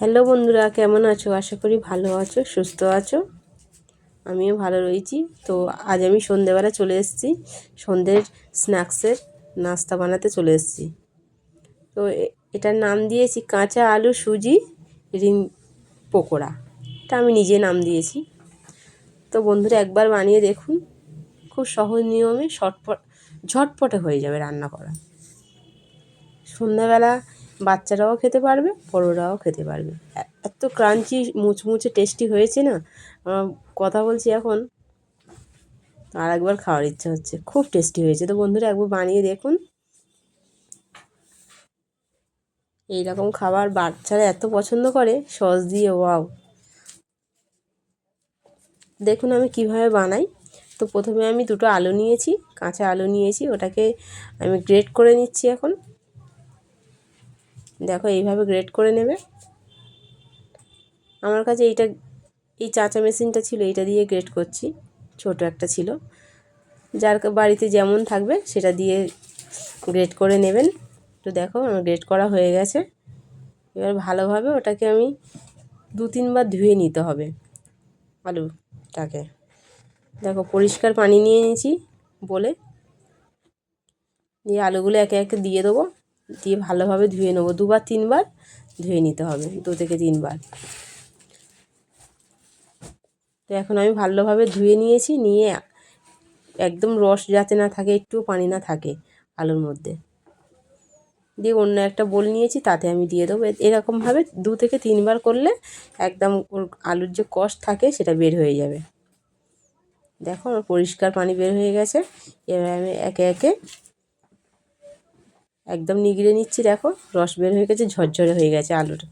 Hello বন্ধুরা, কেমন আছো? আশা করি ভালো আছো, সুস্থ আছো। আমিও ভালো রয়েছি। তো আজ আমি সন্ধেবেলা চলে এসেছি। সন্ধ্যের স্ন্যাক্সের নাস্তা বানাতে চলে এসেছি। তো এটার নাম দিয়েছি কাঁচা আলু সুজি রিং পকোড়া। এটা আমি নিজে নাম দিয়েছি। তো বন্ধুরা, একবার বানিয়ে দেখুন। খুব সহজ নিয়মে, শটপট, ঝটপটে হয়ে যাবে রান্না করা। সন্ধ্যাবেলা বাচ্চারাও খেতে পারবে, বড়োরাও খেতে পারবে। এত ক্রাঞ্চি, মুচমুচে, টেস্টি হয়েছে না? কথা বলছি এখন আর একবার খাওয়ার ইচ্ছা হচ্ছে। খুব টেস্টি হয়েছে। তো বন্ধুরা, একবার বানিয়ে দেখুন। এই রকম খাবার বাচ্চারা এত পছন্দ করে, সস দিয়ে, ওয়াও। দেখুন আমি কীভাবে বানাই। তো প্রথমে আমি দুটো আলু নিয়েছি, কাঁচা আলু নিয়েছি, ওটাকে আমি গ্রেট করে নিচ্ছি এখন। দেখো, এইভাবে গ্রেড করে নেবে। আমার কাছে এইটা, এই চাচা মেশিনটা ছিল, এইটা দিয়ে গ্রেট করছি। ছোট একটা ছিল। যার বাড়িতে যেমন থাকবে, সেটা দিয়ে গ্রেট করে নেবেন। তো দেখো, আমার গ্রেড করা হয়ে গেছে। এবার ভালোভাবে ওটাকে আমি দু তিনবার ধুয়ে নিতে হবে আলুটাকে। দেখো, পরিষ্কার পানি নিয়ে নিয়েছি বলে। দিয়ে আলুগুলো একে একে দিয়ে দেবো। দিয়ে ভালোভাবে ধুয়ে নেব। দুবার, তিনবার ধুয়ে নিতে হবে, দু থেকে তিনবার। তো এখন আমি ভালোভাবে ধুয়ে নিয়েছি, নিয়ে একদম রস যাতে না থাকে, একটুও পানি না থাকে আলুর মধ্যে। দিয়ে অন্য একটা বোল নিয়েছি, তাতে আমি দিয়ে দেবো। এরকমভাবে দু থেকে তিনবার করলে একদম ওর আলুর যে কষ থাকে, সেটা বের হয়ে যাবে। দেখো, আমার পরিষ্কার পানি বের হয়ে গেছে। এবার আমি একে একে একদম নিগড়ে নিচ্ছি, দেখো। রস বের হয়ে গেছে, ঝরঝরে হয়ে গেছে আলুটা।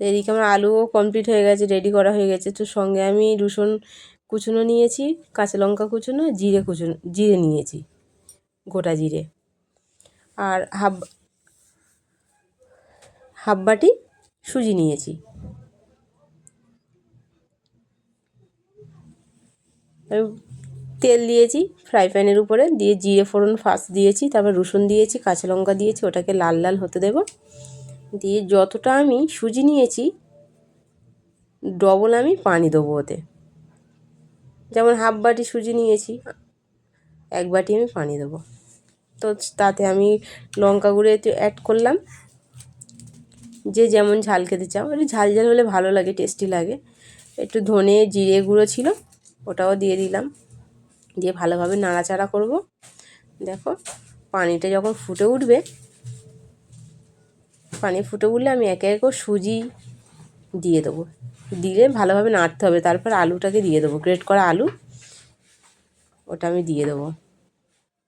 এদিকে আমার আলুও কমপ্লিট হয়ে গেছে রেডি করা হয়ে গেছে। তো সঙ্গে আমি রসুন কুচুনো নিয়েছি, কাঁচা লঙ্কা কুচুনো, জিরে কুচুনো, জিরে নিয়েছি, গোটা জিরে। আর হাফ হাফ বাটি সুজি নিয়েছি। তেল দিয়েছি ফ্রাই প্যানের উপরে দিয়ে জিরে ফোড়ন ফার্স্ট দিয়েছি, তারপর রসুন দিয়েছি, কাঁচা লঙ্কা দিয়েছি, ওটাকে লাল লাল হতে দেবো। দিয়ে যতটা আমি সুজি নিয়েছি ডবল আমি পানি দেবো ওতে। যেমন হাফ বাটি সুজি নিয়েছি, এক বাটি আমি পানি দেবো। তো তাতে আমি লঙ্কা গুঁড়ো একটু অ্যাড করলাম। যে যেমন ঝাল খেতে চাও একটু ঝাল ঝাল হলে ভালো লাগে টেস্টি লাগে। একটু ধনে জিরে গুঁড়ো ছিল, ওটাও দিয়ে দিলাম। দিয়ে ভালোভাবে নাড়াচাড়া করব। দেখো, পানিটা যখন ফুটে উঠবে, পানি ফুটে উঠলে আমি একে একে সুজি দিয়ে দেবো। দিলে ভালোভাবে নাড়তে হবে, তারপর আলুটাকে দিয়ে দেবো। গ্রেট করা আলু, ওটা আমি দিয়ে দেবো।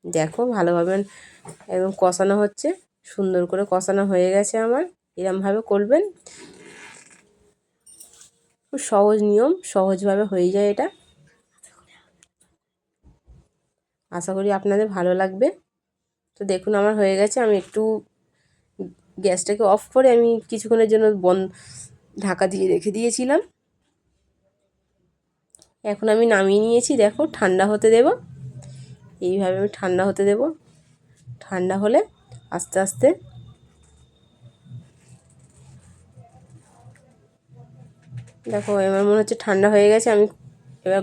দেখো, ভালোভাবে একদম কষানো হচ্ছে, সুন্দর করে কষানো হয়ে গেছে আমার। এরমভাবে করবেন। খুব সহজ নিয়ম, সহজভাবে হয়ে যায় এটা। আশা করি আপনাদের ভালো লাগবে। তো দেখুন, আমার হয়ে গেছে। আমি একটু গ্যাসটাকে অফ করে আমি কিছুক্ষণের জন্য বন ঢাকা দিয়ে রেখে দিয়েছিলাম। এখন আমি নামিয়ে নিয়েছি। দেখো, ঠান্ডা হতে দেব। এইভাবে আমি ঠান্ডা হতে দেব। ঠান্ডা হলে আস্তে আস্তে দেখো, এবার মনে হচ্ছে ঠান্ডা হয়ে গেছে। আমি এবার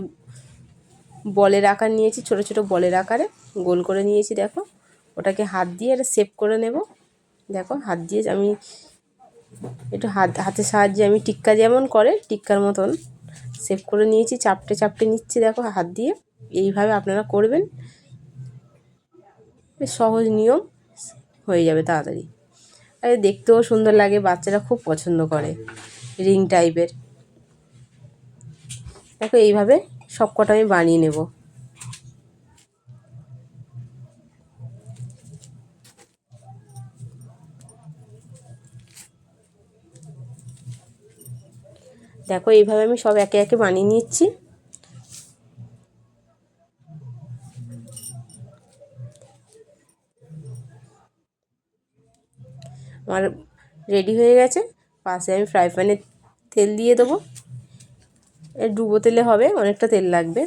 বলের আকার নিয়েছি, ছোট ছোট বলের আকারে। গোল করে নিয়েছি, দেখো। ওটাকে হাত দিয়ে এটা সেভ করে নেব। দেখো, হাত দিয়ে আমি একটু হাত, হাতের সাহায্যে আমি টিক্কা যেমন করে, টিক্কার মতন সেভ করে নিয়েছি। চাপটে চাপটে নিচ্ছি, দেখো, হাত দিয়ে। এইভাবে আপনারা করবেন। বেশ সহজ নিয়ম, হয়ে যাবে তাড়াতাড়ি। আর দেখতেও সুন্দর লাগে, বাচ্চারা খুব পছন্দ করে, রিং টাইপের দেখো, এইভাবে সব কটা আমি বানিয়ে নেব। দেখো, এইভাবে আমি সব একে একে বানিয়ে নিচ্ছি। আমার রেডি হয়ে গেছে। পাশে আমি ফ্রাই প্যানে তেল দিয়ে দেবো। ডুবো তেলে হবে, অনেকটা তেল লাগবে।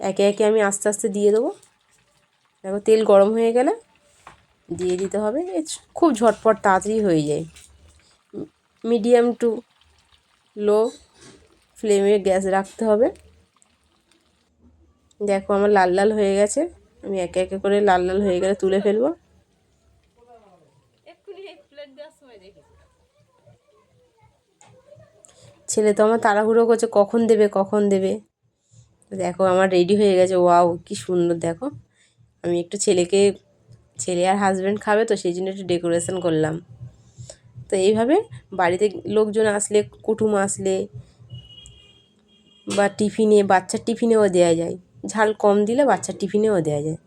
একে একে আমি আস্তে আস্তে দিয়ে দেবো। দেখো তেল গরম হয়ে গেলে দিয়ে দিতে হবে। খুব ঝটপট তাড়াতাড়ি হয়ে যায়। মিডিয়াম টু লো ফ্লেমে গ্যাস রাখতে হবে। দেখো আমার লাল লাল হয়ে গেছে। আমি একে একে করে লাল লাল হয়ে গেলে তুলে ফেলব। ছেলে তো আমার তাড়াহুড়ো করছে কখন দেবে কখন দেবে? দেখো আমার রেডি হয়ে গেছে। ওয়াও কি সুন্দর দেখো। আমি একটু ছেলেকে ছেলে আর হাজব্যান্ড খাবে তো সেই জন্য একটু ডেকোরেশন করলাম। তো এইভাবে বাড়িতে লোকজন আসলে কুটুম আসলে বা টিফিনে বাচ্চার টিফিনেও দেওয়া যায়। ঝাল কম দিলে বাচ্চার টিফিনেও দেওয়া যায়।